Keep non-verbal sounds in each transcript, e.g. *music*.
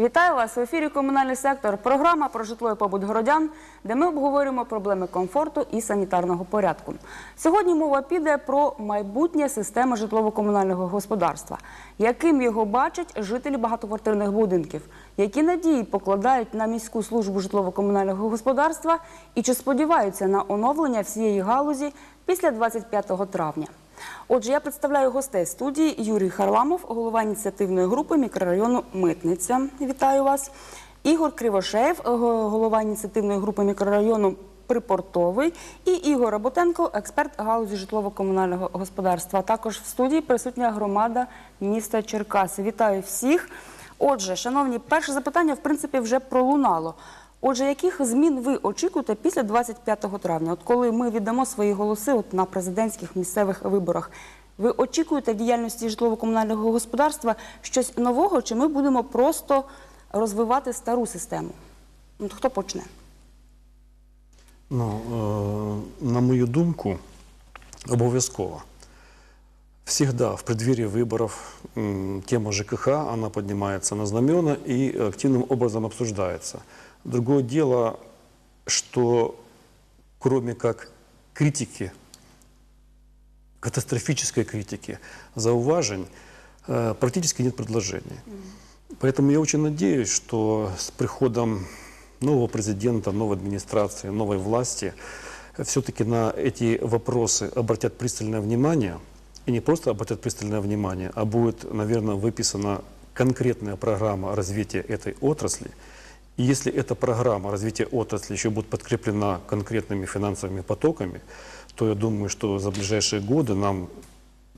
Вітаю вас в ефірі Комунальний сектор. Програма про житло і побут городян, де ми обговорюємо проблеми комфорту і санітарного порядку. Сьогодні мова піде про майбутнє системи житлово-комунального господарства, яким його бачать жителі багатоквартирних будинків, які надії покладають на міську службу житлово-комунального господарства і чи сподіваються на оновлення всієї галузі після 25 травня. Отже, я представляю гостей студії Юрій Харламов, голова ініціативної групи мікрорайону Митниця. Вітаю вас. Ігор Кривошеєв, голова ініціативної групи мікрорайону Припортовий, і Ігор Роботенко, експерт галузі житлово-комунального господарства. Також в студії присутня громада міста Черкаси. Вітаю всіх. Отже, шановні, перше запитання в принципі вже пролунало. Отже, яких змін ви очікуєте після 25 травня? От коли ми віддамо свої голоси от на президентських місцевих виборах, ви очікуєте діяльності житлово-комунального господарства щось нового, чи ми будемо просто розвивати стару систему? От хто почне? Ну, е, на мою думку, обов'язково. Всегда в преддверии выборов тема ЖКХ, она поднимается на знамена и активным образом обсуждается. Другое дело, что кроме как критики, катастрофической критики, зауважень, э, практически нет предложений. Поэтому я очень надеюсь, что с приходом нового президента, новой администрации, новой власти все-таки на эти вопросы обратят пристальное внимание. И не просто обратят пристальное внимание, а будет, наверное, выписана конкретная программа развития этой отрасли. И если эта программа развития отрасли еще будет подкреплена конкретными финансовыми потоками, то я думаю, что за ближайшие годы нам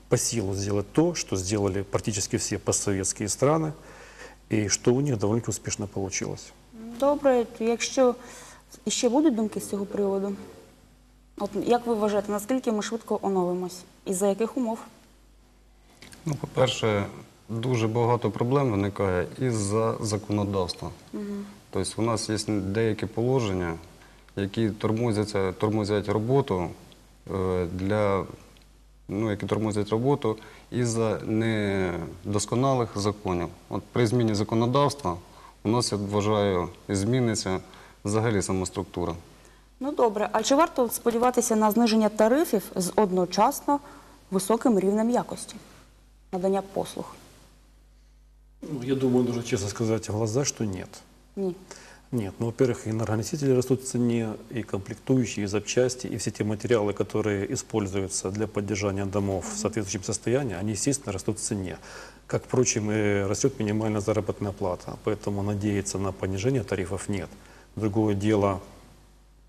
по силу сделать то, что сделали практически все постсоветские страны, и что у них довольно успешно получилось. Добре, якщо ще будуть думки з цього приводу? От як ви вважаєте, наскільки ми швидко оновимось? І за яких умов? Ну, по-перше, дуже багато проблем виникає із-за законодавства. Тобто у нас є деякі положення, які тормозяться, тормозять роботу е, для ну, які тормозять роботу із-за недосконалих законів. От при зміні законодавства у нас, я вважаю, зміниться взагалі сама структура. Ну добре, а чи варто сподіватися на зниження тарифів з одночасно високим рівнем якості надання послуг? Ну, Я думаю, нужно честно сказать в глаза, что нет. Ні. Нет, ну, во-первых, энергоносители растут в цене, и комплектующие, и запчасти, и все те материалы, которые используются для поддержания домов в соответствующем состоянии, они, естественно, растут в цене. Как, впрочем, и растет минимальная заработная плата. Поэтому надеяться на понижение тарифов нет. Другое дело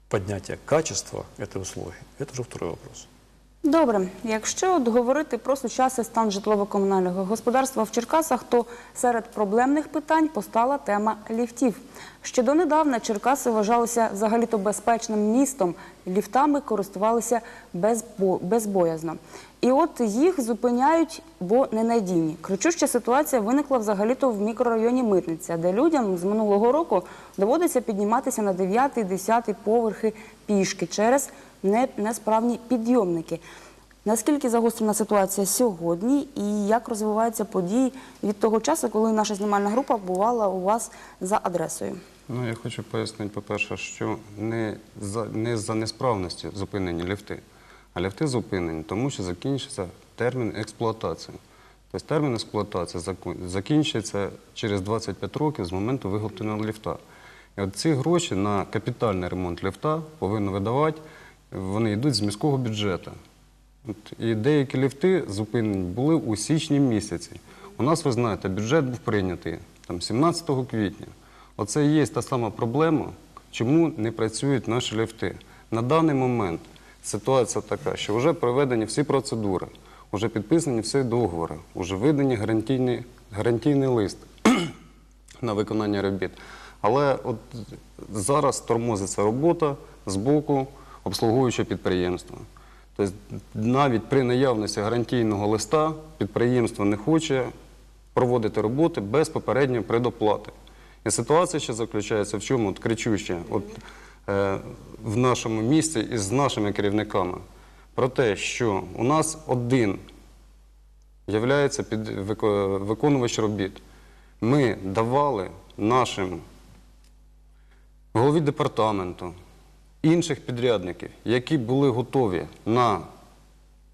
поднятие качества этой услуги. Это уже второй вопрос. Добре, якщо от говорити про сучасний стан житлово-комунального господарства в Черкасах, то серед проблемних питань постала тема ліфтів. Ще донедавна Черкаси вважалися взагалі-то безпечним містом. Ліфтами користувалися безбо- безбоязно. І от їх зупиняють, бо ненадійні. Кричуща ситуація виникла взагалі-то в мікрорайоні Митниця, де людям з минулого року доводиться підніматися на 9-10 поверхи пішки через несправні підйомники. Наскільки загострена ситуація сьогодні і як розвиваються події від того часу, коли наша знімальна група бувала у вас за адресою? Ну, я хочу пояснити, по-перше, що не за, не за несправності зупинені ліфти, а ліфти зупинені, тому що закінчиться термін експлуатації. Тобто термін експлуатації закінчиться через 25 років з моменту виготовлення ліфта. І от ці гроші на капітальний ремонт ліфта повинно видавати, вони йдуть з міського бюджету. І деякі ліфти зупинені були у січні місяці. У нас, ви знаєте, бюджет був прийнятий там, 17 квітня. Оце і є та сама проблема, чому не працюють наші ліфти. На даний момент ситуація така, що вже проведені всі процедури, вже підписані всі договори, вже видані гарантійний, гарантійний лист *clears throat* на виконання робіт. Але от зараз тормозиться робота з боку обслуговуючого підприємства. Тобто навіть при наявності гарантійного листа підприємство не хоче проводити роботи без попередньої предоплати. І ситуація ще заключається в чому? От кричуще от, е, в нашому місті із нашими керівниками про те, що у нас один під виконувач робіт. Ми давали нашим голові департаменту, інших підрядників, які були готові на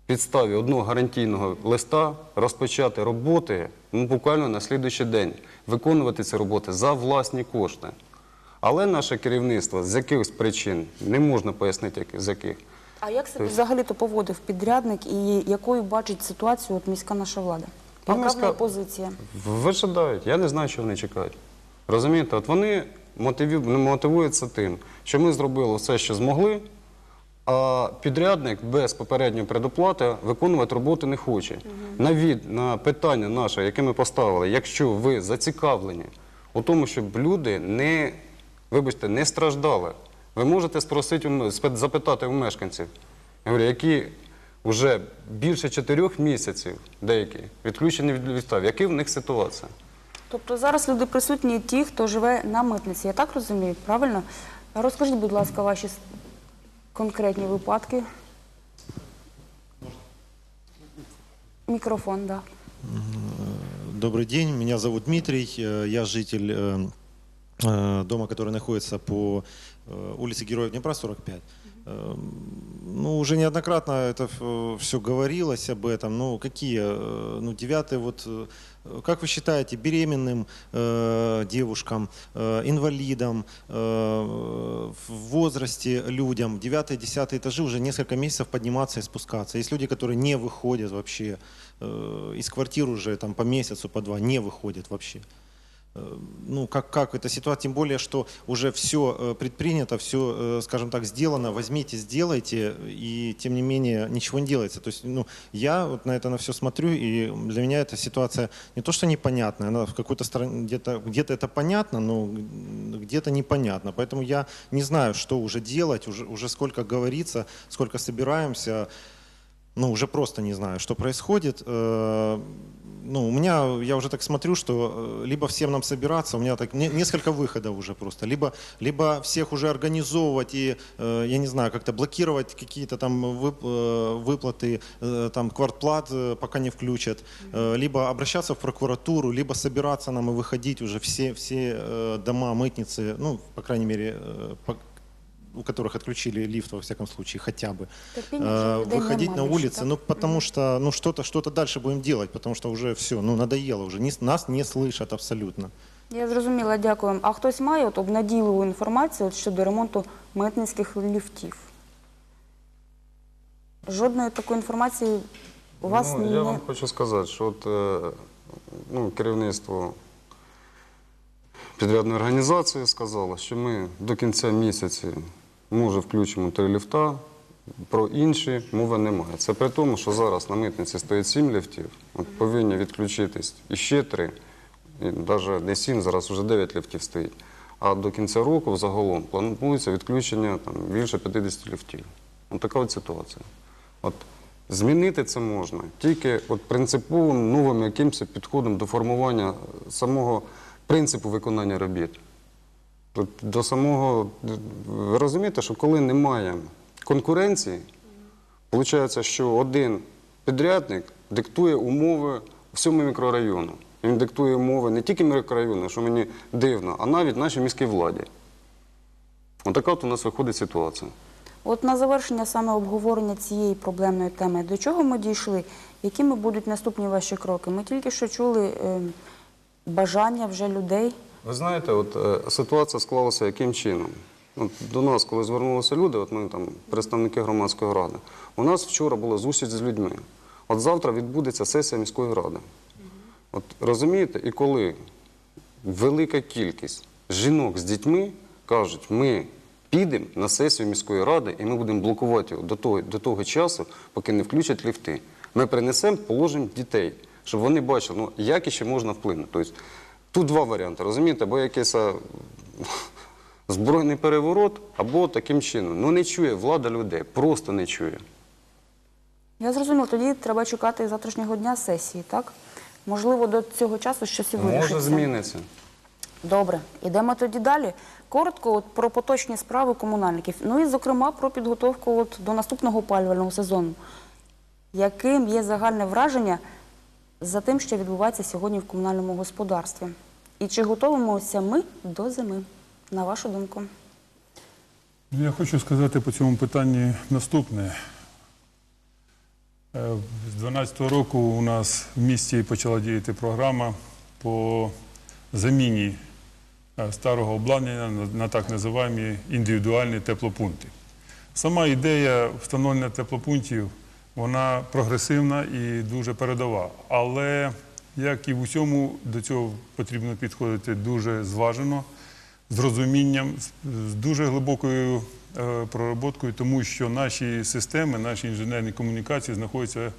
підставі одного гарантійного листа розпочати роботи ну, буквально на слідуючий день, виконувати ці роботи за власні кошти. Але наше керівництво з якихось причин не можна пояснити, як- з яких. А як себе взагалі-то поводив підрядник і якою бачить ситуацію от міська наша влада? Ну, Яка в неї позиція? Вижидають. Я не знаю, що вони чекають. Розумієте, от вони мотиві- мотивуються тим, що ми зробили все, що змогли, а підрядник без попередньої предоплати виконувати роботу не хоче. На, від, на питання наше, яке ми поставили, якщо ви зацікавлені у тому, щоб люди не, вибачте, не страждали, ви можете спросити, запитати у мешканців, я говорю, які вже більше чотирьох місяців деякі відключені від відстав. Які в них ситуація? Тобто зараз люди присутні ті, хто живе на митниці. Я так розумію, правильно? Розкажіть, будь ласка, ваші с- конкретні випадки. Мікрофон, так. Добрый день, меня зовут Дмитрий, э, я житель э, э, дома, который находится по э, улице Героев Днепра, 45. Э, Ну, уже неоднократно это все говорилось об этом. Ну, какие? э, Ну, девятый вот, э, как вы считаете, беременным э, девушкам, э, инвалидам, э, в возрасте людям, 9-10 этажи уже несколько месяцев подниматься и спускаться. Есть люди, которые не выходят вообще э, из квартир уже там по месяцу, по два, не выходят вообще. Э, Ну, как, как эта ситуация, тем более, что уже все предпринято, все, скажем так, сделано, возьмите, сделайте, и тем не менее ничего не делается. То есть, ну, я вот на это на все смотрю, и для меня эта ситуация не то, что непонятная, она в какой-то стороне, где-то где это понятно, но где-то непонятно. Поэтому я не знаю, что уже делать, уже, уже сколько говорится, сколько собираемся, ну, уже просто не знаю, что происходит. Э, Ну, у меня, я уже так смотрю, что э, либо всем нам собираться, у меня так не- несколько выходов уже просто, либо, либо всех уже организовывать и, э, я не знаю, как-то блокировать какие-то там вып- э, выплаты, э, там, квартплат, э, пока не включат, э, либо обращаться в прокуратуру, либо собираться нам и выходить уже все, все э, дома, мытницы, ну, по крайней мере, э, по- у которых отключили лифт, во всяком случае, хотя бы, Терпіння э, вже людей выходить нема на більше, улицы, так? ну, потому что, ну, что-то, что-то дальше будем делать, потому что уже все, ну, надоело уже, Nis- нас не слышат абсолютно. Я зрозуміла, дякую. А хтось має от обнадійливу інформацію от щодо ремонту митницьких ліфтів? Жодної такої інформації у вас ну, не... Я вам хочу сказати, що от, е, ну, керівництво підрядної організації сказало, що ми до кінця місяця може включимо три ліфта, про інші мови немає. Це при тому, що зараз на митниці стоїть сім ліфтів, от повинні відключитись іще три, навіть не сім, зараз вже дев'ять ліфтів стоїть. А до кінця року взагалом планується відключення там, більше 50 ліфтів. От така от ситуація. От змінити це можна тільки от принциповим новим якимось підходом до формування самого принципу виконання робіт. До самого, ви розумієте, що коли немає конкуренції, виходить, що один підрядник диктує умови всьому мікрорайону. Він диктує умови не тільки мікрорайону, що мені дивно, а навіть нашій міській владі. Отака от у нас виходить ситуація. От на завершення саме обговорення цієї проблемної теми, до чого ми дійшли? Якими будуть наступні ваші кроки? Ми тільки що чули е, бажання вже людей. Ви знаєте, от е, ситуація склалася яким чином? От до нас, коли звернулися люди, от ми там представники громадської ради, у нас вчора була зустріч з людьми. От завтра відбудеться сесія міської ради. От розумієте, і коли велика кількість жінок з дітьми кажуть, ми підемо на сесію міської ради і ми будемо блокувати його до того, до того часу, поки не включать ліфти. Ми принесемо, положимо дітей, щоб вони бачили, ну, як іще можна вплинути. Тобто, тут два варіанти, розумієте, або якийсь а, збройний переворот, або таким чином. Ну не чує влада людей, просто не чує. Я зрозуміла, тоді треба чекати завтрашнього дня сесії, так? Можливо, до цього часу щось і вирішиться. Може зміниться. Добре, ідемо тоді далі. Коротко от, про поточні справи комунальників. Ну і, зокрема, про підготовку от, до наступного опалювального сезону. Яким є загальне враження за тим, що відбувається сьогодні в комунальному господарстві? І чи готуємося ми до зими? На вашу думку? Ну, Я хочу сказати по цьому питанні наступне. Е, З 2012 року у нас в місті почала діяти програма по заміні е, старого обладнання на- на так називаємо індивідуальні теплопункти. Сама ідея встановлення теплопунктів вона прогресивна і дуже передова. Але як і в усьому, до цього потрібно підходити дуже зважено, з розумінням, з- дуже глибокою е, пророботкою, тому що наші системи, наші інженерні комунікації знаходяться,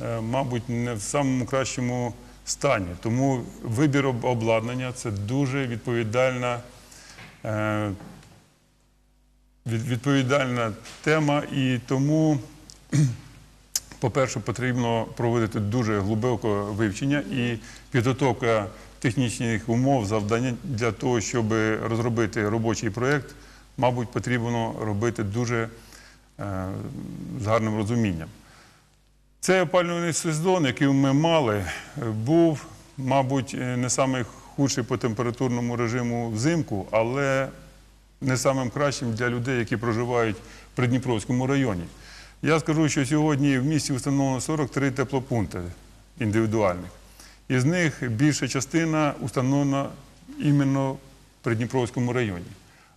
е, мабуть, не в самому кращому стані. Тому вибір обладнання це дуже відповідальна е, відповідальна тема, і тому, по-перше, потрібно проводити дуже глибоке вивчення і підготовка технічних умов, завдання для того, щоб розробити робочий проєкт, мабуть, потрібно робити дуже е, з гарним розумінням. Цей опалювальний сезон, який ми мали, був, мабуть, не найхудший по температурному режиму взимку, але не самим кращим для людей, які проживають в Придніпровському районі. Я скажу, що сьогодні в місті встановлено 43 теплопункти індивідуальних. Із них більша частина установлена іменно в Придніпровському районі.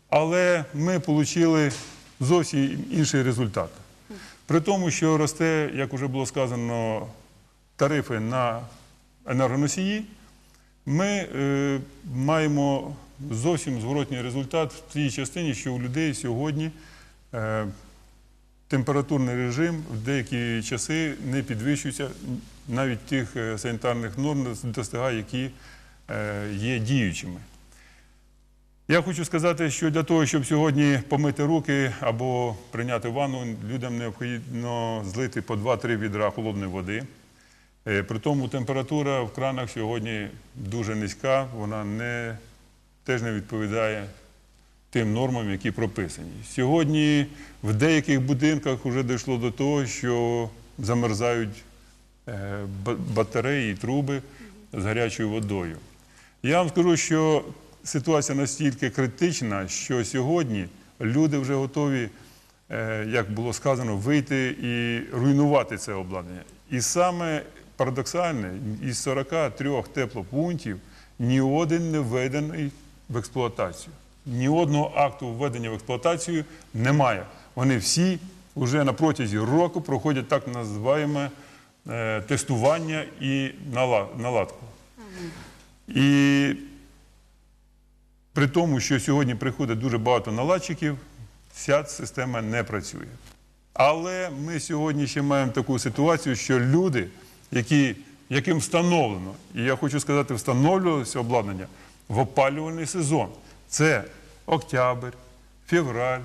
Але ми отримали зовсім інший результат. При тому, що росте, як вже було сказано, тарифи на енергоносії, ми е, маємо зовсім зворотній результат в тій частині, що у людей сьогодні е, температурний режим в деякі часи не підвищується навіть тих е, санітарних норм достигає, які е, є діючими. Я хочу сказати, що для того, щоб сьогодні помити руки або прийняти ванну, людям необхідно злити по 2-3 відра холодної води. Е, При тому температура в кранах сьогодні дуже низька, вона не, теж не відповідає тим нормам, які прописані. Сьогодні в деяких будинках вже дійшло до того, що замерзають е, батареї труби з гарячою водою. Я вам скажу, що ситуація настільки критична, що сьогодні люди вже готові, е, як було сказано, вийти і руйнувати це обладнання. І саме парадоксальне, із 43 теплопунктів ні один не введений в експлуатацію. Ні одного акту введення в експлуатацію немає. Вони всі вже на протязі року проходять так називаємо е, тестування і наладку. І при тому, що сьогодні приходить дуже багато наладчиків, вся система не працює. Але ми сьогодні ще маємо таку ситуацію, що люди, які, яким встановлено, і я хочу сказати, встановлювалося обладнання в опалювальний сезон. Це октябрь, февраль,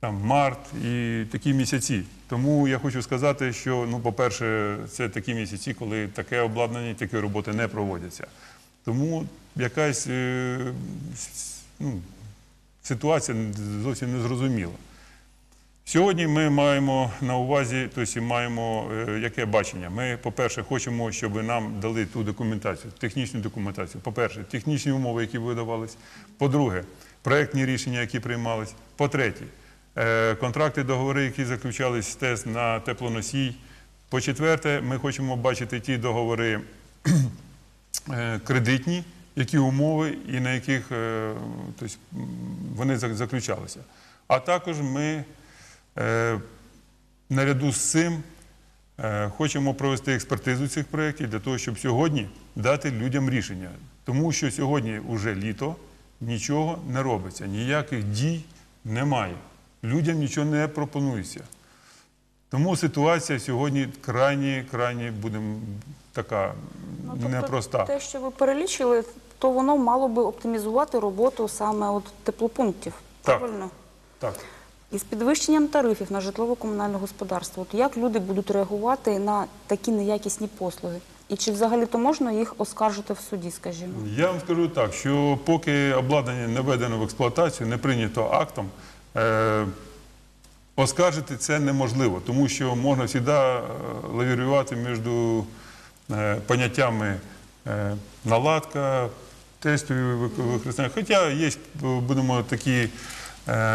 там, март і такі місяці. Тому я хочу сказати, що, ну, по-перше, це такі місяці, коли таке обладнання такі роботи не проводяться. Тому якась е, ну, ситуація зовсім незрозуміла. Сьогодні ми маємо на увазі, тобто маємо е, яке бачення. Ми, по-перше, хочемо, щоб нам дали ту документацію, технічну документацію. По-перше, технічні умови, які видавались. По-друге, проектні рішення, які приймались. По-третє, е, контракти, договори, які заключались з ТЕС на теплоносій. По-четверте, ми хочемо бачити ті договори е, кредитні, які умови і на яких тобто, вони заключалися. А також ми наряду з цим е, хочемо провести експертизу цих проєктів для того, щоб сьогодні дати людям рішення. Тому що сьогодні вже літо, нічого не робиться, ніяких дій немає. Людям нічого не пропонується. Тому ситуація сьогодні крайні, крайні будемо така Ну, тобто непроста. Те, що ви перелічили, то воно мало би оптимізувати роботу саме от теплопунктів. Так. Правильно? Так. Із підвищенням тарифів на житлово-комунальне господарство, як люди будуть реагувати на такі неякісні послуги? І чи взагалі то можна їх оскаржити в суді, скажімо? Я вам скажу так, що поки обладнання не введено в експлуатацію, не прийнято актом, е, оскаржити це неможливо, тому що можна завжди е, лавірувати між е, поняттями наладка, тестові використання. Хоча є, будемо такі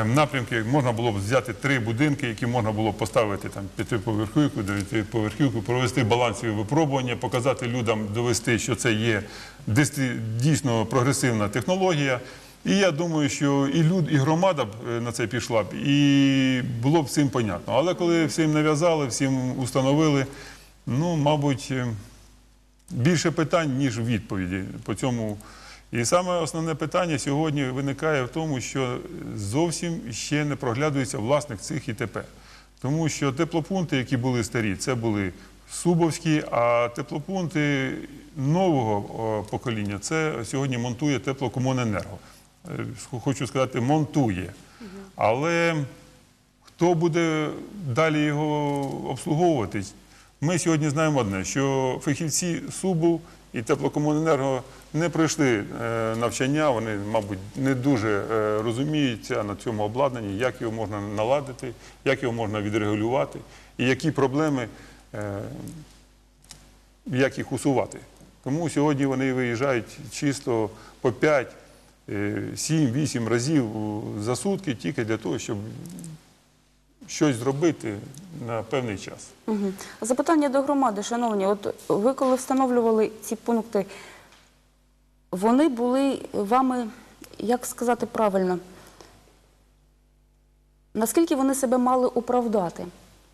напрямки, можна було б взяти три будинки, які можна було б поставити там п'ятиповерхівку, дев'ятиповерхівку, провести балансові випробування, показати людям, довести, що це є дійсно прогресивна технологія. І я думаю, що і люд, і громада б е, на це пішла б, і було б всім понятно. Але коли всім нав'язали, всім установили, ну, мабуть, е, більше питань, ніж відповіді по цьому. І саме основне питання сьогодні виникає в тому, що зовсім ще не проглядується власник цих ІТП. Тому що теплопункти, які були старі, це були Субовські, а теплопункти нового покоління це сьогодні монтує теплокомуненерго. Е, Хочу сказати, монтує. Але Хто буде далі його обслуговувати? Ми сьогодні знаємо одне, що фахівці СУБУ і теплокомуненерго не пройшли е, навчання, вони, мабуть, не дуже е, розуміються на цьому обладнанні, як його можна наладити, як його можна відрегулювати і які проблеми, е, як їх усувати. Тому сьогодні вони виїжджають чисто по 5, 7-8 разів за сутки тільки для того, щоб щось зробити на певний час. Запитання до громади, шановні. От ви коли встановлювали ці пункти, вони були вами, як сказати правильно, наскільки вони себе мали оправдати?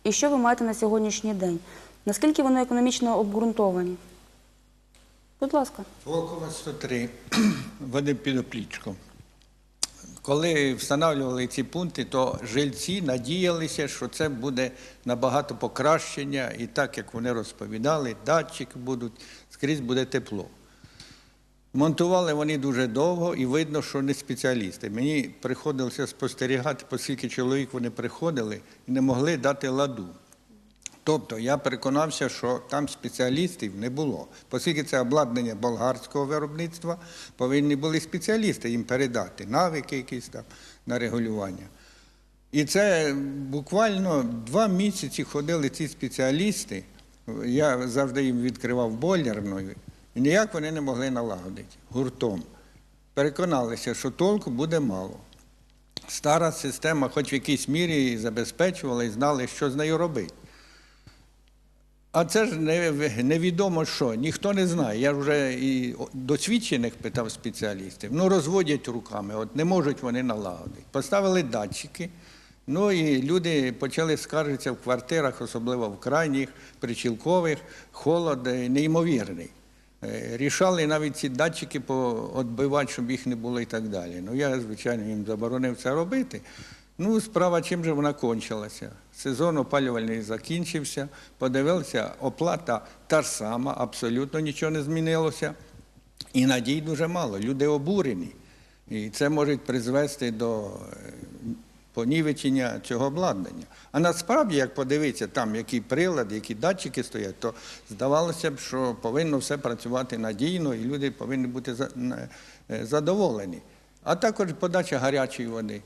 І що ви маєте на сьогоднішній день? Наскільки вони економічно обґрунтовані? Будь ласка. Волкова 103, Вадим Підоплічко. Коли встановлювали ці пункти, то жильці надіялися, що це буде набагато покращення, і так, як вони розповідали, датчики будуть, скрізь буде тепло. Монтували вони дуже довго і видно, що не спеціалісти. Мені приходилося спостерігати, оскільки чоловік вони приходили і не могли дати ладу. Тобто я переконався, що там спеціалістів не було. Оскільки це обладнання болгарського виробництва, повинні були спеціалісти їм передати, навики якісь там на регулювання. І це буквально два місяці ходили ці спеціалісти. Я завжди їм відкривав бойлерною, і ніяк вони не могли налагодити гуртом. Переконалися, що толку буде мало. Стара система, хоч в якійсь мірі забезпечувала і знали, що з нею робити. А це ж невідомо що, ніхто не знає. Я вже і досвідчених питав спеціалістів. Ну, розводять руками, от не можуть вони налагодити. Поставили датчики, ну і люди почали скаржитися в квартирах, особливо в крайніх, причілкових, холод е, неймовірний. Е, Рішали навіть ці датчики відбивати, щоб їх не було і так далі. Ну, я, звичайно, їм заборонив це робити. Ну, справа чим же вона кончилася? Сезон опалювальний закінчився, подивився, оплата та ж сама, абсолютно нічого не змінилося. І надій дуже мало. Люди обурені. І це може призвести до е, понівечення цього обладнання. А насправді, як подивитися, там які прилади, які датчики стоять, то здавалося б, що повинно все працювати надійно, і люди повинні бути е, задоволені. А також подача гарячої води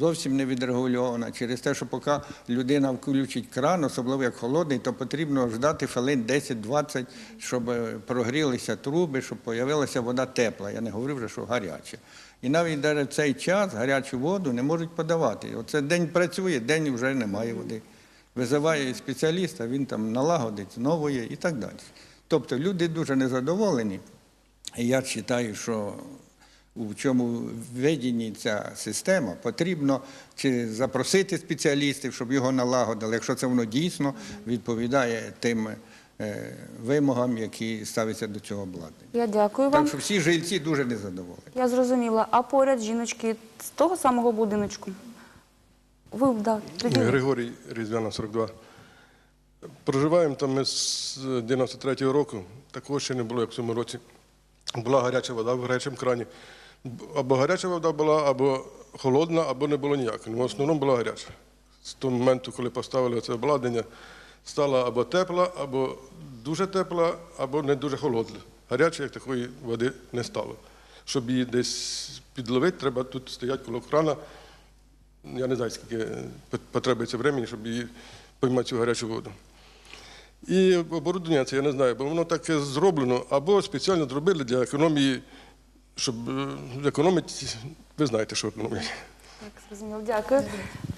зовсім не відрегульована. Через те, що поки людина включить кран, особливо як холодний, то потрібно ждати хвилин 10-20, щоб е, прогрілися труби, щоб з'явилася вода тепла. Я не говорю вже, що гаряча. І навіть в цей час гарячу воду не можуть подавати. Оце день працює, день вже немає води. Визиває спеціаліста, він там налагодить, знову є і так далі. Тобто люди дуже незадоволені. І я вважаю, що у чому введені ця система, потрібно чи запросити спеціалістів, щоб його налагодили, якщо це воно дійсно відповідає тим е, вимогам, які ставляться до цього обладнання. Я дякую вам. Так що всі жильці дуже незадоволені. Я зрозуміла. А поряд жіночки з того самого будиночку? Ви да, Григорій Різдвяна, 42. Проживаємо там ми з 93-го року. Такого ще не було, як в цьому році. Була гаряча вода в гарячому крані. Або гаряча вода була, або холодна, або не було ніякої. Ну, В основному була гаряча. З того моменту, коли поставили це обладнання, стала або тепла, або дуже тепла, або не дуже холодна. Гарячої, як такої води, не стало. Щоб її десь підловити, треба тут стояти коло крана. Я не знаю, скільки потребується времени, щоб її поймати цю гарячу воду. І оборудовання це я не знаю, бо воно таке зроблено, або спеціально зробили для економії, щоб е, економити, ви знаєте, що економити. Так, зрозуміло. Дякую.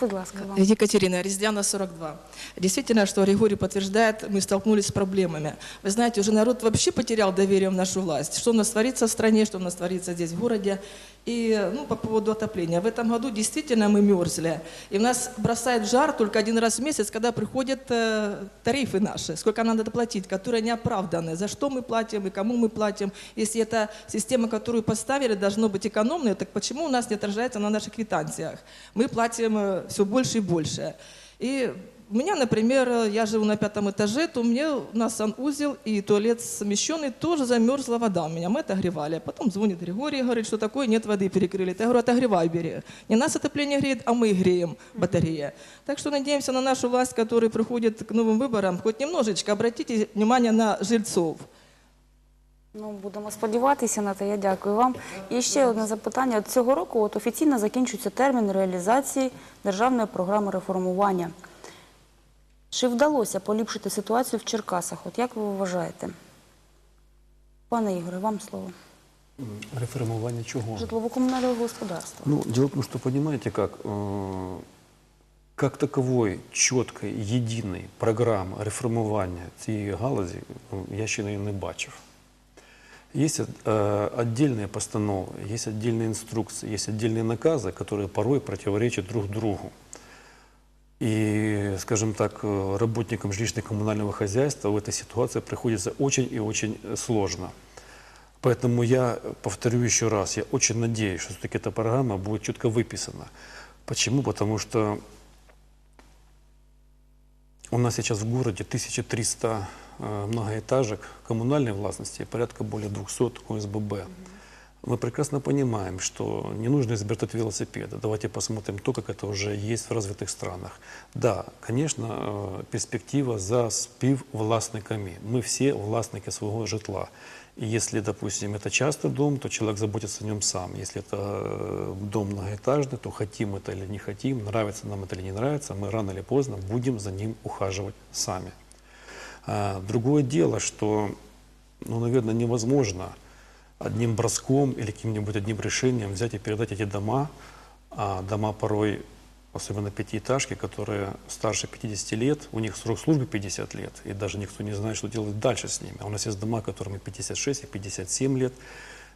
Будь ласка, вам. Екатерина, Рездяна, 42. Действительно, что Григорий подтверждает, мы столкнулись с проблемами. Вы знаете, уже народ вообще потерял доверие в нашу власть. Что у нас творится в стране, что у нас творится здесь в городе. И ну, по поводу отопления. В этом году действительно мы мерзли. И в нас бросает жар только один раз в месяц, когда приходят э, тарифы наши, сколько надо доплатить, которые не оправданы. За что мы платим и кому мы платим. Если эта система, которую поставили, должна быть экономной, так почему у нас не отражается на наших квитанциях? Мы платим все больше и больше. И у меня, например, э, я живу на пятом этаже, то у меня у нас санузел и туалет совмещенный, тоже замерзла вода у меня, мы отогревали. Потом звонит Григорий и говорит, что такое, нет воды, перекрыли. Я говорю, отогревай, бери. Не нас отопление греет, а мы греем батарея. Так что надеемся на нашу власть, которая приходит к новым выборам, хоть немножечко обратите внимание на жильцов. Ну, будемо сподіватися на те. Я дякую вам. І ще одне запитання. От цього року от офіційно закінчується термін реалізації державної програми реформування. Чи вдалося поліпшити ситуацію в Черкасах? От як ви вважаєте? Пане Ігоре, вам слово. Реформування чого? Житлово-комунального господарства. Ну, дело в том, что, понимаете как, э, как таковой четкой, единой програми реформування цієї галузі ну, я ще не, не бачив. Есть э, отдельные постановы, есть отдельные инструкции, есть отдельные наказы, которые порой противоречат друг другу. И, скажем так, э, работникам жилищно-коммунального хозяйства в этой ситуации приходится очень и очень э, сложно. Поэтому я повторю еще раз, я очень надеюсь, что все-таки эта программа будет четко выписана. Почему? Потому что у нас сейчас в городе 1300 э, многоэтажек коммунальной властности и порядка более 200 ОСББ. Мы прекрасно понимаем, что не нужно изобретать велосипеда. Давайте посмотрим то, как это уже есть в развитых странах. Да, конечно, э, перспектива за співвласниками. Мы все властники своего житла. И если, допустим, это частный дом, то человек заботится о нем сам. Если это э, дом многоэтажный, то хотим это или не хотим, нравится нам это или не нравится, мы рано или поздно будем за ним ухаживать сами. А, Другое дело, что, ну, наверное, невозможно одним броском или каким-нибудь одним решением взять и передать эти дома, а дома порой, особенно пятиэтажки, которые старше 50 лет, у них срок службы 50 лет, и даже никто не знает, что делать дальше с ними. А у нас есть дома, которым и 56, и 57 лет,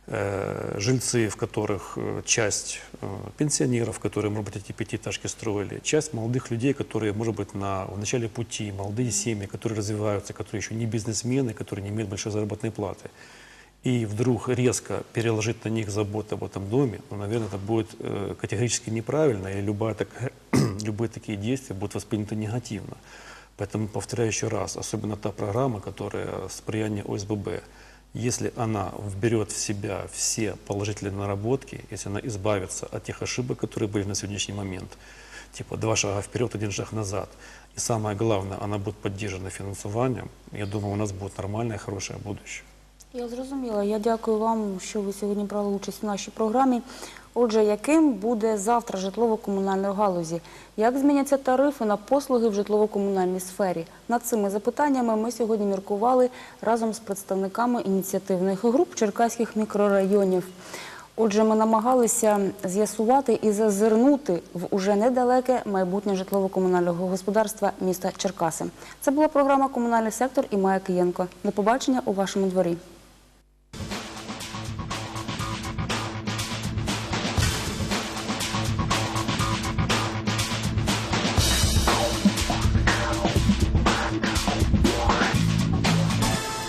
э, жильцы, в которых э, часть э, пенсионеров, которые, может быть, эти пятиэтажки строили, часть молодых людей, которые, может быть, на, в начале пути, молодые семьи, которые развиваются, которые еще не бизнесмены, которые не имеют большой заработной платы. И вдруг резко переложить на них заботу об этом доме, ну, наверное, это будет э, категорически неправильно, и любая так- *clears throat* любые такие действия будут восприняты негативно. Поэтому повторяю еще раз, особенно та программа, которая с прияния ОСББ, если она вберет в себя все положительные наработки, если она избавится от тех ошибок, которые были на сегодняшний момент, типа два шага вперед, один шаг назад, и самое главное, она будет поддержана финансованием, я думаю, у нас будет нормальное, хорошее будущее. Я зрозуміла. Я дякую вам, що ви сьогодні брали участь в нашій програмі. Отже, яким буде завтра житлово-комунальної галузі? Як зміняться тарифи на послуги в житлово-комунальній сфері? Над цими запитаннями ми сьогодні міркували разом з представниками ініціативних груп черкаських мікрорайонів. Отже, ми намагалися з'ясувати і зазирнути в уже недалеке майбутнє житлово-комунального господарства міста Черкаси. Це була програма Комунальний сектор і Майя Києнко. До побачення у вашому дворі.